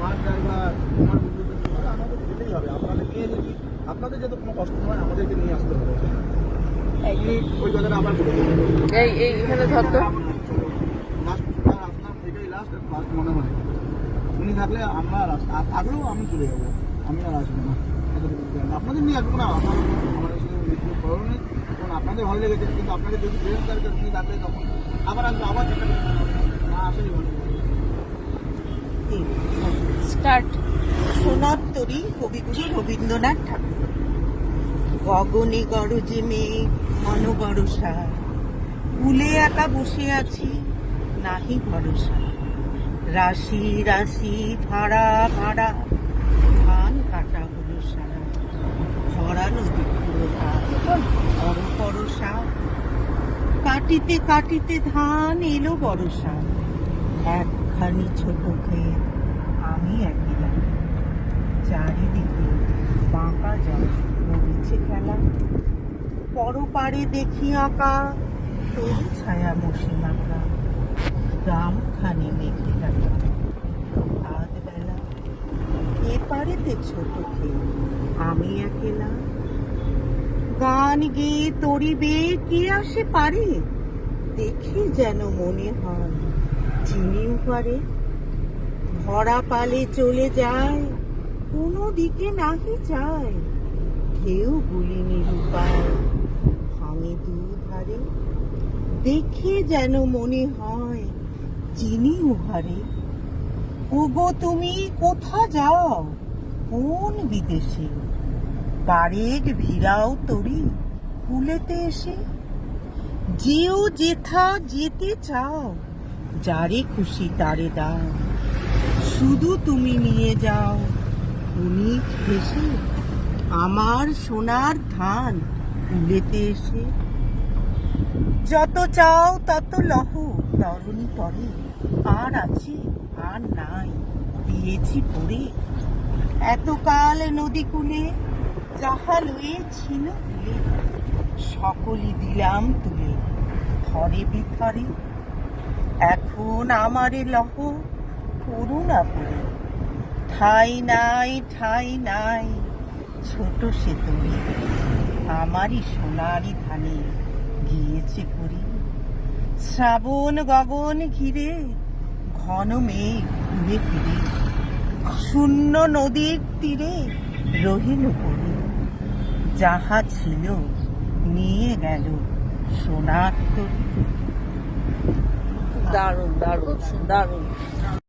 Bus driver আমাদের যেতেই হবে। আপনাদের নিয়ে যদি আপনাদের যাতে কোনো কষ্ট হয় আমাদেরকে নিয়ে আসতে হবে। ওই কথাটা আবার বলে। এই এই এখানে আপনার এটাই লাস্ট ফার্স্ট মনে হয়। উনি থাকলে আমরা থাকলেও আমি চলে যাব। আমি আর আসব না। আপনাদের নিয়ে আসব না। আপনার আমাদের সঙ্গে করণে কারণ আপনাদের ভালো লেগেছে কিন্তু আপনাদের যদি বেশ দরকার উনি থাকলে তখন আবার আসব আবার সোনার তরী, কবিগুরু রবীন্দ্রনাথ ঠাকুর। গগনে গরজে মেঘ মন বরসা কুলে একা বসে আছি, নাহি ভরসা। রাশি রাশি, ভাড়া ভাড়া, ধান কাটা হলো সারা। ভরা নদী পুরো বড় বরসা কাটিতে কাটিতে ধান এলো বরসা একখানি ছোট খেয়ে আমি একলা খেলা পরপারে দেখি আঁকা তোর ছায়া মসিন আঁকা গ্রামখানি মেঘে ঢাকা রাত বেলা। এপারেতে ছোট খেয়ে আমি একলা। গান গেয়ে তরিবে, কে আসে পারে? দেখে যেন মনে হয় চিনিও পারে। ভরা পালে চলে যায়, কোনো দিকে নাহি যায়। কেউ গুলি নিরুপায় ভাঙে দুধারে। দেখে যেন মনে হয় চিনি উহারে। ওগো, তুমি কোথা যাও? কোন বিদেশে? বারেক ভিড়াও তরি কুলেতে এসে। যেও যেথা যেতে চাও, যারে খুশি তারে দাও। শুধু তুমি নিয়ে যাও ক্ষণিক হেসে আমার সোনার ধান কুলেতে এসে, যত চাও তত লহ, তরণী পরে, আর আছে আর নাই, দিয়েছি পরে। এতকাল নদী কুলে, যাহা লয়েছিল তুলে সকলই দিলাম তুলে, থরে বিথরে। এখন আমারে লহ, করুণা করে ঠাই নাই ঠাই নাই ছোট সে তরি আমারই সোনারি ধানে গিয়েছে করি শ্রাবণ গগন ঘিরে ঘন মেঘ ঘুরে ফিরে, শূন্য নদীর তীরে রহিল পড়ে। যাহা ছিল নিয়ে গেল সোনার তরি দারুণ দারুণ দারুণ।